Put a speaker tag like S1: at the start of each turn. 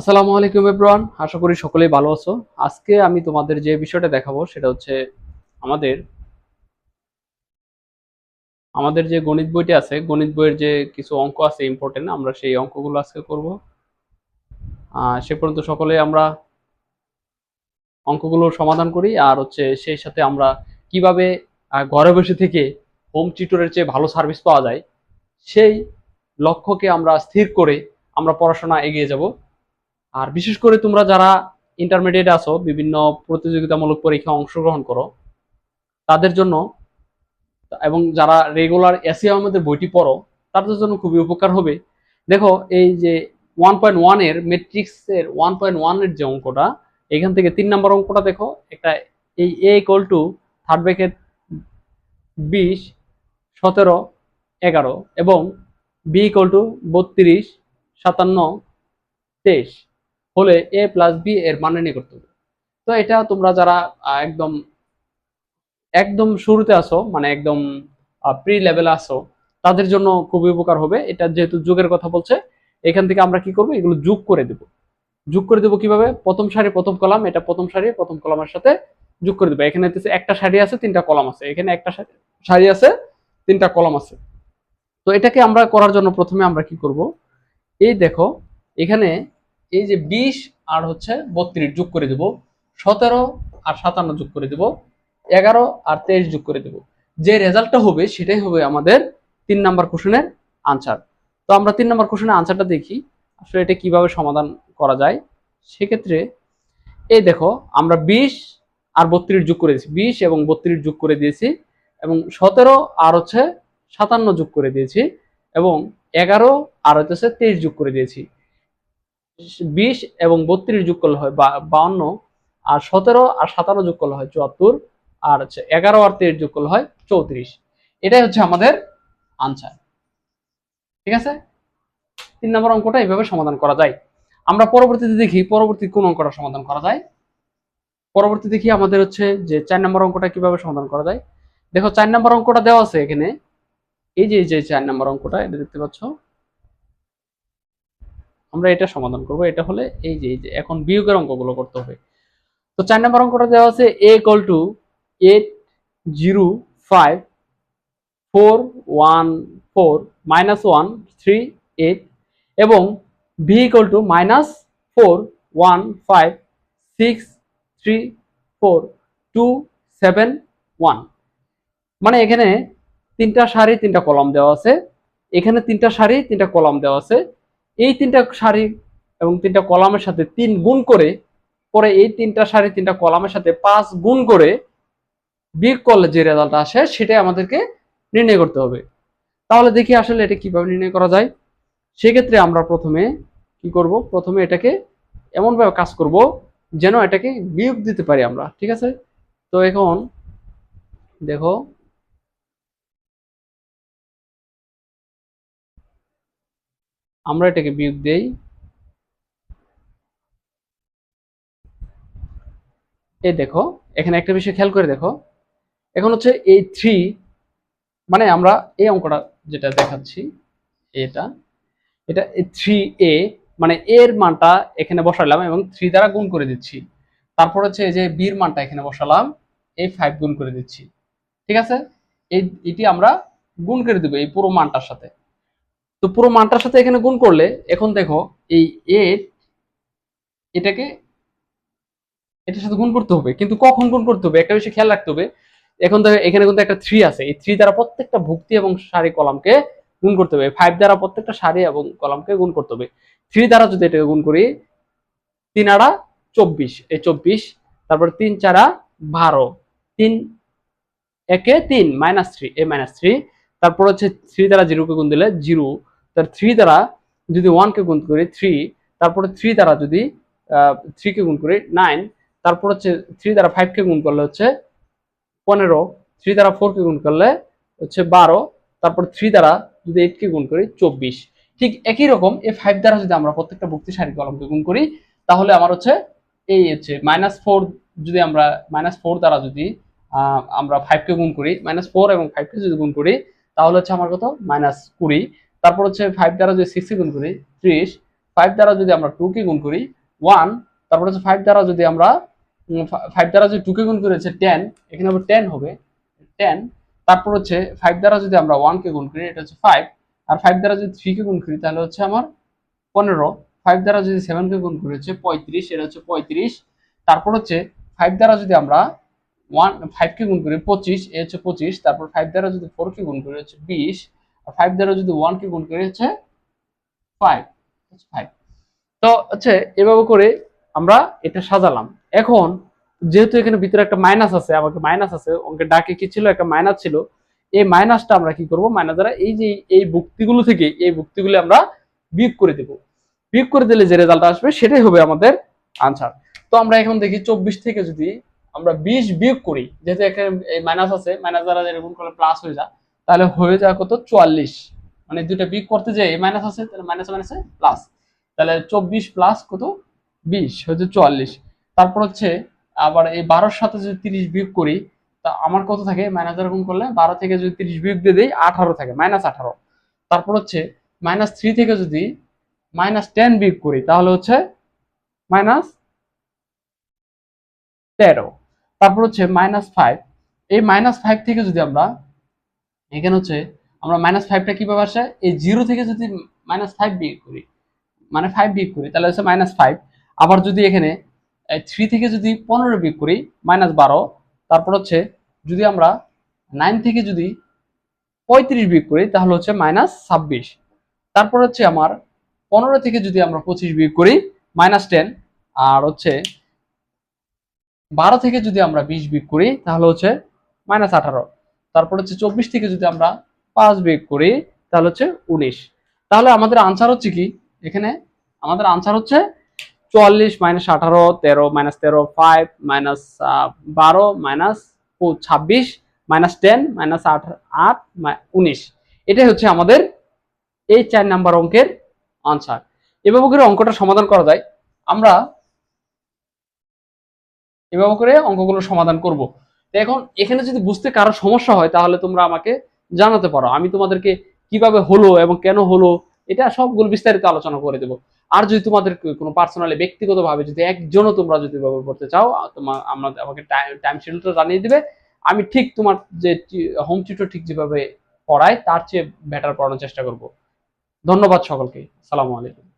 S1: আসসালামু আলাইকুম এভরিওয়ান আশা করি সকলেই ভালো আছো। আজকে আমি তোমাদের যে বিষয়টা দেখাবো, সেটা হচ্ছে আমাদের আমাদের যে গণিত বইটি আছে, গণিত বইয়ের যে কিছু অঙ্ক আছে ইম্পর্টেন্ট আমরা সেই অঙ্কগুলো আজকে করব। সে পর্যন্ত সকলে আমরা অঙ্কগুলো সমাধান করি, আর হচ্ছে সেই সাথে আমরা কীভাবে ঘরে বসে থেকে হোম টিউটরের চেয়ে ভালো সার্ভিস পাওয়া যায়, সেই লক্ষ্যকে আমরা স্থির করে আমরা পড়াশোনা এগিয়ে যাব। আর বিশেষ করে তোমরা যারা ইন্টারমিডিয়েট আছো, বিভিন্ন প্রতিযোগিতামূলক পরীক্ষা অংশগ্রহণ করো, তাদের জন্য এবং যারা রেগুলার এসিআই আমাদের বইটি পড়ো, তাদের জন্য খুবই উপকার হবে। দেখো, এই যে ওয়ান পয়েন্ট ওয়ানের মেট্রিক্সের ওয়ান পয়েন্ট ওয়ানের যে অঙ্কটা, এখান থেকে তিন নম্বর অঙ্কটা দেখো, একটা এই A equal to third bracket বিশ, সতেরো, এগারো এবং বি ইকুয়াল টু বত্রিশ, সাতান্ন, তেইশ। হলে এ প্লাস বি এর মান নির্ণয় করতে হবে। তো এটা তোমরা যারা একদম একদম শুরুতে আসো মানে একদম প্রি লেভেলে আসো তাদের জন্য খুবই উপকার হবে। এটা যেহেতু যুগের কথা বলছে, এখান থেকে আমরা কি করব? এগুলো যোগ করে দেব। যোগ করে দেবো কীভাবে? প্রথম সারি, প্রথম কলাম, এটা প্রথম সারি, প্রথম কলামের সাথে যোগ করে দেবো। এখানে একটা সারি আছে, তিনটা কলাম আছে। এখানে একটা সারি আছে, তিনটা কলাম আছে। তো এটাকে আমরা করার জন্য প্রথমে আমরা কি করব? এই দেখো, এখানে এই যে বিশ আর হচ্ছে বত্রিশ যোগ করে দেব সতেরো আর সাতান্ন যোগ করে দেব এগারো আর তেইশ যোগ করে দেব। যে রেজাল্টটা হবে সেটাই হবে আমাদের তিন নাম্বার কোশ্চেনের আনসার। তো আমরা তিন নাম্বার কোশ্চেনের আনসারটা দেখি, আসলে এটা কীভাবে সমাধান করা যায়। সেক্ষেত্রে এই দেখো, আমরা বিশ আর বত্রিশ যোগ করে দিয়েছি। বিশ এবং বত্রিশ যোগ করে দিয়েছি এবং সতেরো আর হচ্ছে সাতান্ন যোগ করে দিয়েছি এবং এগারো আর হচ্ছে তেইশ যোগ করে দিয়েছি। বিশ এবং বত্রিশ যোগ করলে হয় বাউন্ন, আর সতেরো আর সাতান্ন যোগ করলে হয় চুয়াত্তর, আর হচ্ছে এগারো আর তেইশ যোগ করলে হয় চৌত্রিশ। এটাই হচ্ছে আমাদের আনসার ঠিক আছে? তিন নম্বর অঙ্কটা এইভাবে সমাধান করা যায়। আমরা পরবর্তীতে দেখি পরবর্তী কোন অঙ্কটা সমাধান করা যায়। পরবর্তী দেখি আমাদের হচ্ছে যে চার নম্বর অঙ্কটা কীভাবে সমাধান করা যায়। দেখো, চার নম্বর অঙ্কটা দেওয়া আছে এখানে। এই যে এই যে চার নম্বর অঙ্কটা, এটা দেখতে পাচ্ছ। আমরা এটা সমাধান করব। এটা হলে এই যে এই যে, এখন বিয়োগের অঙ্কগুলো করতে হবে। তো চার নম্বর অঙ্কটা দেওয়া আছে A equal to eight zero five four one four minus one three eight এবং B equal to minus four one five six three four two seven one মানে এখানে তিনটা সারি, তিনটা কলাম দেওয়া আছে। এখানে তিনটা সারি, তিনটা কলাম দেওয়া আছে। এই তিনটা সারি এবং তিনটা কলামের সাথে তিন গুণ করে, পরে এই তিনটা সারি তিনটা কলামের সাথে পাঁচ গুণ করে বিয়োগ করলে যে রেজাল্ট আসে, সেটাই আমাদেরকে নির্ণয় করতে হবে। তাহলে দেখি আসলে এটা কীভাবে নির্ণয় করা যায়। সেক্ষেত্রে আমরা প্রথমে কি করব? প্রথমে এটাকে এমনভাবে কাজ করব যেন এটাকে বিয়োগ দিতে পারি আমরা, ঠিক আছে? তো এখন দেখো আমরা এটাকে বিয়োগ দেই। এই দেখো, এখানে একটা বিষয় খেয়াল করে দেখো। এখন হচ্ছে এই থ্রি মানে আমরা এই অঙ্কটা যেটা দেখাচ্ছি, এটা এটা থ্রি এ মানে এর মানটা এখানে বসালাম এবং থ্রি দ্বারা গুণ করে দিচ্ছি। তারপর হচ্ছে এই যে বির মানটা এখানে বসালাম, এই ফাইভ গুণ করে দিচ্ছি। ঠিক আছে? এই, এটি আমরা গুণ করে দেবো এই পুরো মানটার সাথে। তো পুরো মানটার সাথে এখানে গুণ করলে, এখন দেখো, এই এইট এটাকে, এটার সাথে গুণ করতে হবে। কিন্তু কখন গুণ করতে হবে? একটা বিষয় খেয়াল রাখতে হবে। এখন দেখো, এখানে কিন্তু একটা থ্রি আছে। এই থ্রি দ্বারা প্রত্যেকটা ভুক্তি এবং সারি কলামকে গুণ করতে হবে। ফাইভ দ্বারা প্রত্যেকটা সারি এবং কলামকে গুণ করতে হবে। থ্রি দ্বারা যদি এটাকে গুণ করি, তিন আড়া চব্বিশ। এই চব্বিশ, তারপর তিন চারা বারো। তিন, একে তিন minus three A minus three তারপর হচ্ছে থ্রি দ্বারা জিরোকে গুণ দিলে জিরো তার থ্রি দ্বারা যদি ওয়ানকে গুণ করি থ্রি তারপরে থ্রি দ্বারা যদি থ্রিকে গুণ করি নাইন তারপর হচ্ছে থ্রি দ্বারা ফাইভকে গুণ করলে হচ্ছে পনেরো থ্রি দ্বারা ফোরকে গুণ করলে হচ্ছে বারো, তারপর থ্রি দ্বারা যদি এইটকে গুণ করি চব্বিশ। ঠিক একই রকম এই ফাইভ দ্বারা যদি আমরা প্রত্যেকটা ভুক্তি সারি কলমকে গুণ করি, তাহলে আমার হচ্ছে এই হচ্ছে মাইনাস ফোর যদি আমরা মাইনাস ফোর দ্বারা যদি আমরা ফাইভকে গুণ করি মাইনাস ফোর এবং ফাইভকে যদি গুণ করি, তাহলে হচ্ছে আমার কত? মাইনাস কুড়ি। তারপর হচ্ছে ফাইভ দ্বারা যদি সিক্সকে গুণ করি, ত্রিশ ফাইভ দ্বারা যদি আমরা টু কে গুণ করি ওয়ান তারপর হচ্ছে ফাইভ দ্বারা যদি আমরা ফাইভ দ্বারা যদি টু কে গুণ করি হচ্ছে টেন এখানে আবার টেন হবে টেন তারপর হচ্ছে ফাইভ দ্বারা যদি আমরা ওয়ান কে গুণ করি, এটা হচ্ছে ফাইভ আর ফাইভ দ্বারা যদি থ্রি কে গুণ করি, তাহলে হচ্ছে আমার পনেরো ফাইভ দ্বারা যদি সেভেন কে গুণ করি হচ্ছে পঁয়ত্রিশ, এটা হচ্ছে পঁয়ত্রিশ, তারপর হচ্ছে ফাইভ দ্বারা যদি আমরা ওয়ান ফাইভ কে গুণ করি পঁচিশ, এ হচ্ছে পঁচিশ, তারপর ফাইভ দ্বারা যদি ফোর কে গুণ করি হচ্ছে বিশ আর ফাইভ দ্বারা যদি ওয়ান কে গুণ করি হচ্ছে ফাইভ ফাইভ তো হচ্ছে এভাবে করে আমরা এটা সাজালাম। এখন যেহেতু এখানে ভিতরে একটা মাইনাস আছে, আমাকে মাইনাস আছে, অঙ্কের ডাকে কি ছিল? একটা মাইনাস ছিল। এই মাইনাসটা আমরা কি করব? মাইনাস দ্বারা এই যে এই ভুক্তিগুলো থেকে এই ভুক্তিগুলো আমরা বিয়োগ করে দেব। বিয়োগ করে দিলে যে রেজাল্ট আসবে সেটাই হবে আমাদের আনসার তো আমরা এখন দেখি চব্বিশ থেকে যদি আমরা বিশ বিয়োগ করি, যেহেতু এখানে এই মাইনাস আছে মাইনাস দ্বারা এরকম করলে প্লাস হয়ে যায় তাহলে হয়ে যায় কত? চুয়াল্লিশ। মানে দুইটা বিয়োগ করতে যে মাইনাস আছে, তাহলে মাইনাস মাইনাসে প্লাস তাহলে চব্বিশ প্লাস কত? বিশ, হচ্ছে চুয়াল্লিশ। তারপর হচ্ছে আবার এই বারোর সাথে যদি তিরিশ বিয়োগ করি, তা আমার কত থাকে? মাইনাস এরকম করলে বারো থেকে যদি তিরিশ বিয়োগ দিয়ে দিই, আঠারো থাকে মাইনাস আঠারো। তারপর হচ্ছে মাইনাস থ্রি থেকে যদি মাইনাস টেন বিয়োগ করি, তাহলে হচ্ছে মাইনাস তেরো। তারপর হচ্ছে মাইনাস ফাইভ এই মাইনাস ফাইভ থেকে যদি আমরা এখানে হচ্ছে আমরা মাইনাস ফাইভটা কীভাবে আসে? এই জিরো থেকে যদি মাইনাস ফাইভ বিয়োগ করি মানে ফাইভ বিয়োগ করি, তাহলে হচ্ছে মাইনাস ফাইভ আবার যদি এখানে থ্রি থেকে যদি পনেরো বিয়োগ করি মাইনাস বারো, তারপর হচ্ছে যদি আমরা নাইন থেকে যদি পঁয়ত্রিশ বিয়োগ করি, তাহলে হচ্ছে মাইনাস ছাব্বিশ। তারপর হচ্ছে আমার পনেরো থেকে যদি আমরা পঁচিশ বিয়োগ করি মাইনাস টেন আর হচ্ছে বারো থেকে যদি আমরা বিশ বিয়োগ করি, তাহলে হচ্ছে মাইনাস আঠারো। তারপর হচ্ছে চব্বিশ থেকে যদি আমরা পাঁচ বিয়োগ করি, তাহলে হচ্ছে উনিশ। তাহলে আমাদের আনসার হচ্ছে কি? এখানে আমাদের আনসার হচ্ছে চুয়াল্লিশ মাইনাস আঠারো, তেরো মাইনাস তেরো ফাইভ মাইনাস বারো মাইনাস ছাব্বিশ মাইনাস টেন মাইনাস আট আট উনিশ। এটাই হচ্ছে আমাদের এই চার নাম্বার অঙ্কের আনসার এভাবে করে অঙ্কটা সমাধান করা যায়। আমরা এভাবে করে অঙ্কগুলো সমাধান করব। এখন এখানে যদি বুঝতে কারও সমস্যা হয়, তাহলে তোমরা আমাকে জানাতে পারো। আমি তোমাদেরকে কীভাবে হলো এবং কেন হলো, এটা সবগুলো বিস্তারিত আলোচনা করে দেবো। আর যদি তোমাদের কোনো পার্সোনালি ব্যক্তিগতভাবে যদি একজনও তোমরা যদি ব্যবহার করতে চাও তোমার আমরা আমাকে টাইম শিডিউলটা জানিয়ে দিবে। আমি ঠিক তোমার যে হোম টিউটর ঠিক যেভাবে পড়ায়, তার চেয়ে বেটার পড়ানোর চেষ্টা করব। ধন্যবাদ সকলকে। সালামু আলাইকুম।